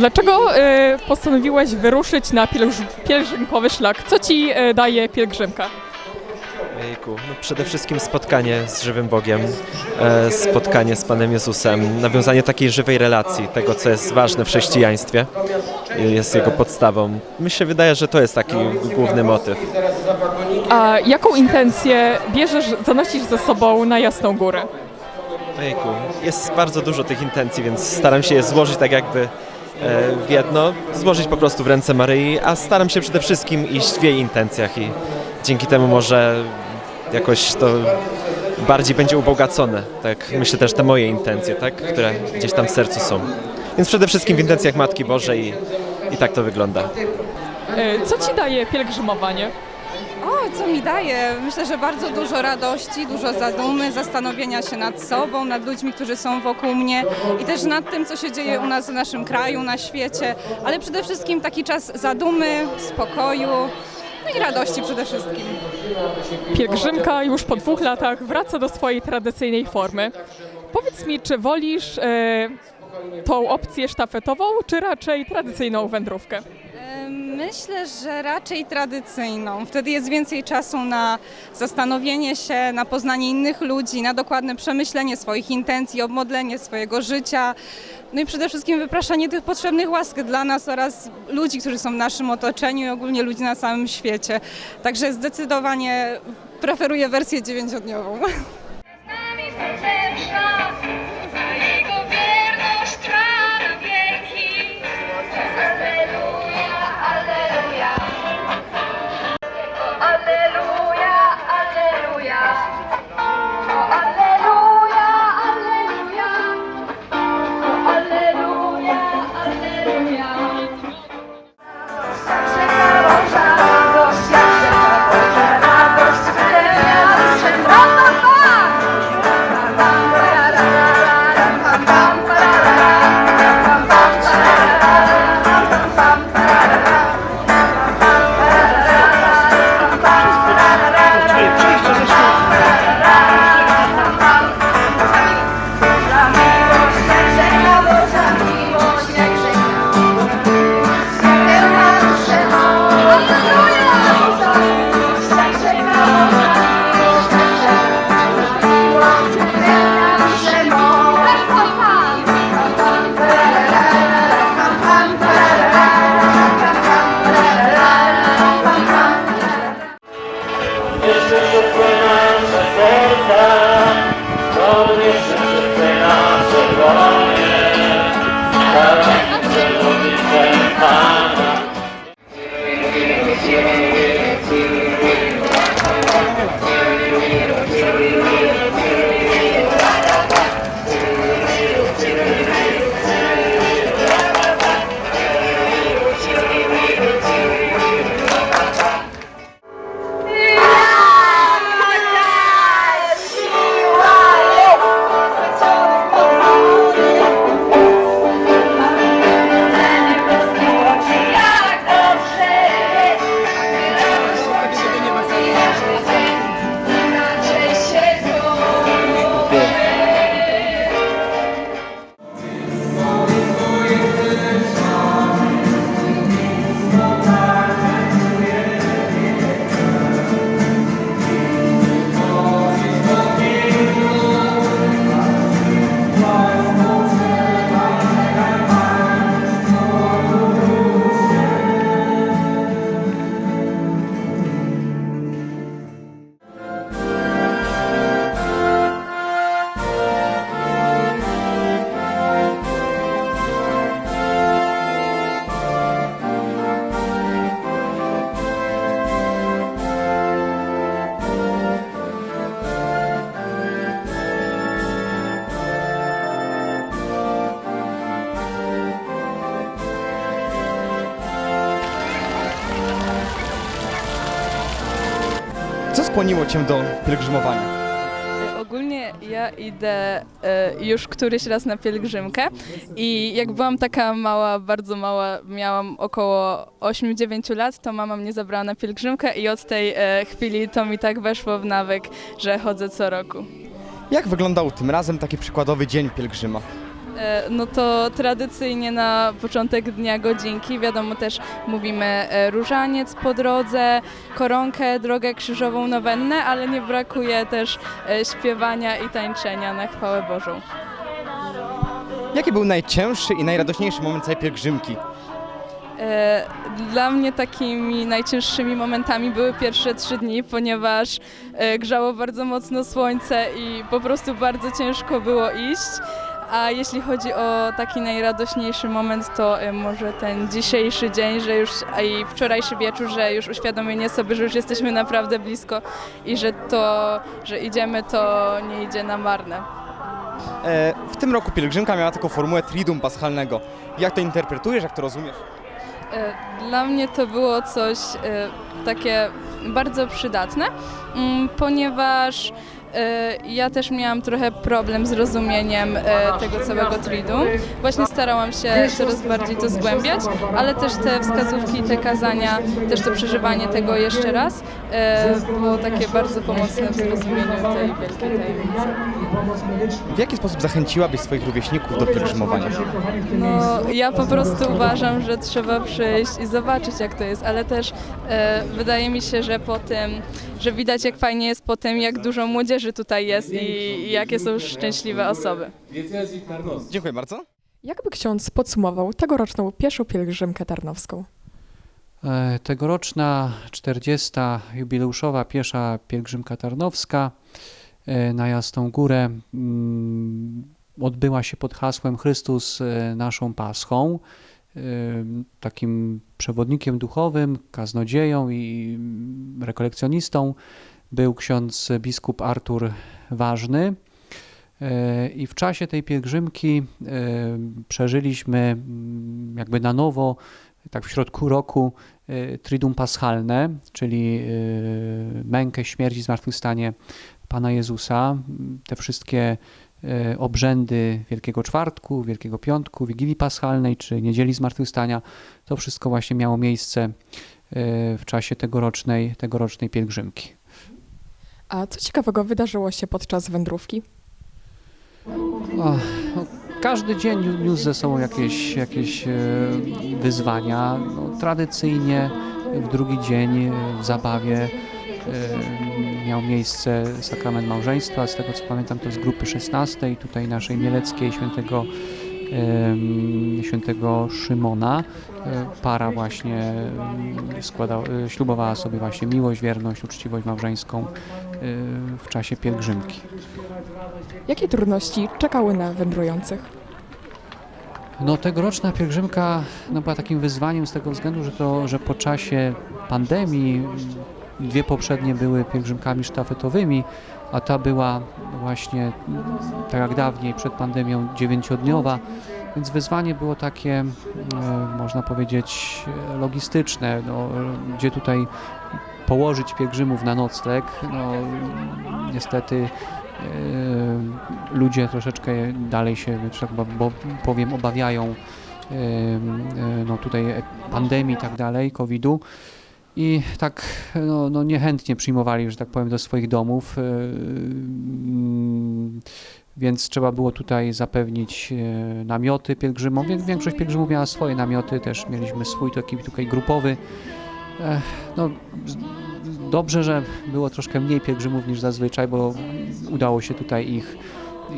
Dlaczego e, postanowiłeś wyruszyć na pielgrz- pielgrzymkowy szlak? Co ci e, daje pielgrzymka? Jejku, no przede wszystkim spotkanie z żywym Bogiem, e, spotkanie z Panem Jezusem, nawiązanie takiej żywej relacji, tego co jest ważne w chrześcijaństwie, jest jego podstawą. Mi się wydaje, że to jest taki główny motyw. A jaką intencję bierzesz, zanosisz ze sobą na Jasną Górę? Ojejku, jest bardzo dużo tych intencji, więc staram się je złożyć tak jakby w jedno, złożyć po prostu w ręce Maryi, a staram się przede wszystkim iść w jej intencjach i dzięki temu może jakoś to bardziej będzie ubogacone. Tak, myślę też te moje intencje, tak, które gdzieś tam w sercu są. Więc przede wszystkim w intencjach Matki Bożej i, i tak to wygląda. E, co ci daje pielgrzymowanie? O, co mi daje? Myślę, że bardzo dużo radości, dużo zadumy, zastanowienia się nad sobą, nad ludźmi, którzy są wokół mnie i też nad tym, co się dzieje u nas w naszym kraju, na świecie, ale przede wszystkim taki czas zadumy, spokoju, no i radości przede wszystkim. Pielgrzymka już po dwóch latach wraca do swojej tradycyjnej formy. Powiedz mi, czy wolisz e, tą opcję sztafetową, czy raczej tradycyjną wędrówkę? Myślę, że raczej tradycyjną. Wtedy jest więcej czasu na zastanowienie się, na poznanie innych ludzi, na dokładne przemyślenie swoich intencji, obmodlenie swojego życia. No i przede wszystkim wypraszanie tych potrzebnych łask dla nas oraz ludzi, którzy są w naszym otoczeniu i ogólnie ludzi na całym świecie. Także zdecydowanie preferuję wersję dziewięciodniową. Skłoniło Cię do pielgrzymowania? Ogólnie ja idę e, już któryś raz na pielgrzymkę i jak byłam taka mała, bardzo mała, miałam około 8-9 lat, to mama mnie zabrała na pielgrzymkę i od tej e, chwili to mi tak weszło w nawyk, że chodzę co roku. Jak wyglądał tym razem taki przykładowy dzień pielgrzyma? E, No to tradycyjnie na początek dnia godzinki, wiadomo też mówimy e, różaniec po drodze, koronkę, drogę krzyżową, nowennę, ale nie brakuje też e, śpiewania i tańczenia na chwałę Bożą. Jaki był najcięższy i najradośniejszy moment całej pielgrzymki? Dla mnie takimi najcięższymi momentami były pierwsze trzy dni, ponieważ grzało bardzo mocno słońce i po prostu bardzo ciężko było iść. A jeśli chodzi o taki najradośniejszy moment, to e, może ten dzisiejszy dzień, że już a i wczorajszy wieczór, że już uświadomienie sobie, że już jesteśmy naprawdę blisko i że to, że idziemy, to nie idzie na marne. E, w tym roku pielgrzymka miała taką formułę Triduum Paschalnego. Jak to interpretujesz, jak to rozumiesz? E, Dla mnie to było coś e, takie bardzo przydatne, mm, ponieważ ja też miałam trochę problem z rozumieniem e, tego całego tridu. Właśnie starałam się coraz bardziej to zgłębiać, ale też te wskazówki, te kazania, też to przeżywanie tego jeszcze raz e, było takie bardzo pomocne w zrozumieniu tej wielkiej tajemnicy. W jaki sposób zachęciłabyś swoich rówieśników do pielgrzymowania? No, ja po prostu uważam, że trzeba przyjść i zobaczyć, jak to jest, ale też e, wydaje mi się, że po tym, że widać, jak fajnie jest po tym, jak dużo młodzieży tutaj jest i, i jakie są szczęśliwe osoby. Dziękuję bardzo. Jakby ksiądz podsumował tegoroczną pierwszą pielgrzymkę tarnowską? E, Tegoroczna 40. jubileuszowa piesza pielgrzymka tarnowska e, na Jasną Górę mm, odbyła się pod hasłem Chrystus e, naszą Paschą. Takim przewodnikiem duchowym, kaznodzieją i mm, rekolekcjonistą był ksiądz biskup Artur Ważny. E, I w czasie tej pielgrzymki e, przeżyliśmy mm, jakby na nowo, tak w środku roku, e, Triduum Paschalne, czyli mękę, śmierć i zmartwychwstanie Pana Jezusa. Te wszystkie obrzędy Wielkiego Czwartku, Wielkiego Piątku, Wigilii Paschalnej czy Niedzieli Zmartwychwstania, to wszystko właśnie miało miejsce w czasie tegorocznej, tegorocznej pielgrzymki. A co ciekawego wydarzyło się podczas wędrówki? No, każdy dzień niósł ze sobą jakieś, jakieś e, wyzwania. No, tradycyjnie w drugi dzień e, w zabawie e, miał miejsce sakrament małżeństwa. Z tego co pamiętam to z grupy 16, tutaj naszej mieleckiej świętego, świętego Szymona. E, Para właśnie em, składał, e, ślubowała sobie właśnie miłość, wierność, uczciwość małżeńską e, w czasie pielgrzymki. Jakie trudności czekały na wędrujących? No tegoroczna pielgrzymka no, była takim wyzwaniem z tego względu, że, to, że po czasie pandemii dwie poprzednie były pielgrzymkami sztafetowymi, a ta była właśnie tak jak dawniej przed pandemią dziewięciodniowa, więc wyzwanie było takie, e, można powiedzieć, logistyczne, no, gdzie tutaj położyć pielgrzymów na nocleg. No, niestety e, ludzie troszeczkę dalej się, tak bo, powiem, obawiają e, no tutaj pandemii i tak dalej, COVID-u. I tak no, no niechętnie przyjmowali, że tak powiem, do swoich domów. e, mm, Więc trzeba było tutaj zapewnić e, namioty pielgrzymom. Większość pielgrzymów miała swoje namioty, też mieliśmy swój taki tutaj grupowy. Ech, No, dobrze, że było troszkę mniej pielgrzymów niż zazwyczaj, bo udało się tutaj ich,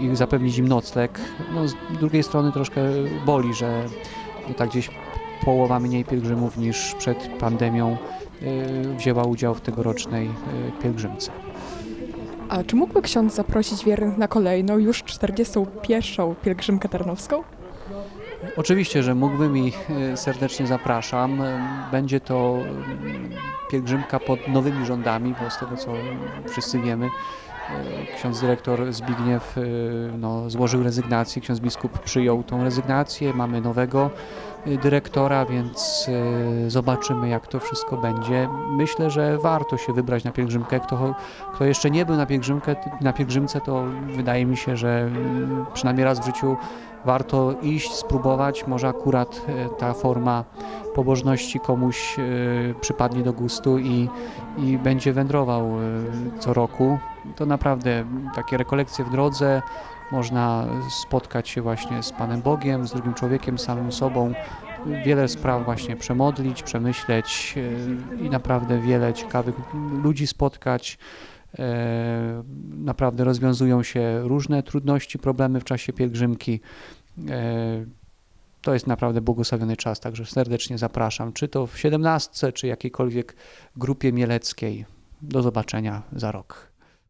ich zapewnić im nocleg. No, z drugiej strony troszkę boli, że tak gdzieś połowa mniej pielgrzymów niż przed pandemią y, wzięła udział w tegorocznej y, pielgrzymce. A czy mógłby ksiądz zaprosić wiernych na kolejną, już 41. pielgrzymkę tarnowską? Oczywiście, że mógłbym i e, serdecznie zapraszam. Będzie to pielgrzymka pod nowymi rządami, bo z tego co wszyscy wiemy, e, ksiądz dyrektor Zbigniew e, no, złożył rezygnację, ksiądz biskup przyjął tą rezygnację, mamy nowego e, dyrektora, więc zobaczymy jak to wszystko będzie. Myślę, że warto się wybrać na pielgrzymkę. Kto, kto jeszcze nie był na, pielgrzymkę, na pielgrzymce, to wydaje mi się, że mm, przynajmniej raz w życiu warto iść, spróbować. Może akurat ta forma pobożności komuś e, przypadnie do gustu i, i będzie wędrował e, co roku. To naprawdę takie rekolekcje w drodze, można spotkać się właśnie z Panem Bogiem, z drugim człowiekiem, z samym sobą, wiele spraw właśnie przemodlić, przemyśleć e, i naprawdę wiele ciekawych ludzi spotkać. Naprawdę rozwiązują się różne trudności, problemy w czasie pielgrzymki. To jest naprawdę błogosławiony czas, także serdecznie zapraszam, czy to w 17, czy jakiejkolwiek grupie mieleckiej. Do zobaczenia za rok.